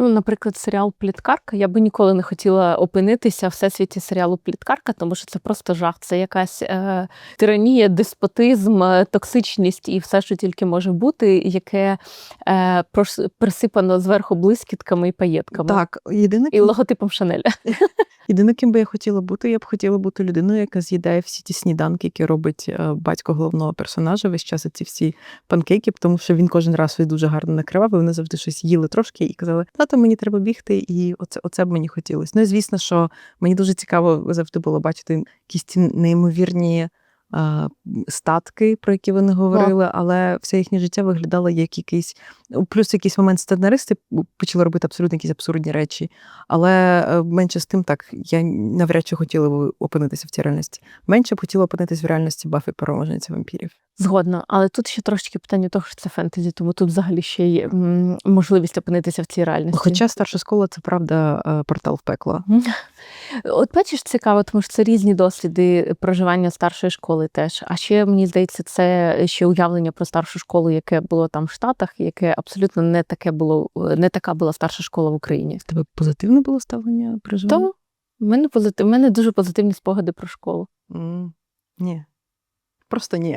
Ну, наприклад, серіал Пліткарка. Я би ніколи не хотіла опинитися в всесвіті серіалу Пліткарка, тому що це просто жах. Це якась е, тиранія, деспотизм, е, токсичність і все, що тільки може бути, яке е, прос- присипано зверху блискітками і паєтками. Так, єдине, І логотипом Шанель. єдине, ким би я хотіла бути, я б хотіла бути людиною, яка з'їдає всі ті сніданки, які робить е, батько головного персонажа. Весь час ці всі панкейки, тому що він кожен раз дуже гарно накривав, і вони завжди щось їли трошки і казали, тато, мені треба бігти, і оце, оце б мені хотілося. Ну і звісно, що мені дуже цікаво завжди було бачити якісь ці неймовірні. Статки, про які вони говорили, але все їхнє життя виглядало як якийсь ну, плюс якийсь момент сценаристи почали робити абсолютно якісь абсурдні речі. Але е, менше з тим, так я навряд чи хотіла б опинитися в цій реальності. Менше б хотіла опинитися в реальності Баффі переможниця вампірів. Згодна, але тут ще трошечки питання того, що це фентезі, тому тут взагалі ще є можливість опинитися в цій реальності. Хоча старша школа це правда е, портал в пекло. От бачиш, цікаво, тому що це різні досвіди проживання старшої школи теж. А ще мені здається, це ще уявлення про старшу школу, яке було там в Штатах, яке абсолютно не таке було, не така була старша школа в Україні. Тебе позитивне було ставлення проживання? Тому в мене позитив, в мене дуже позитивні спогади про школу. М, Ні. Просто ні.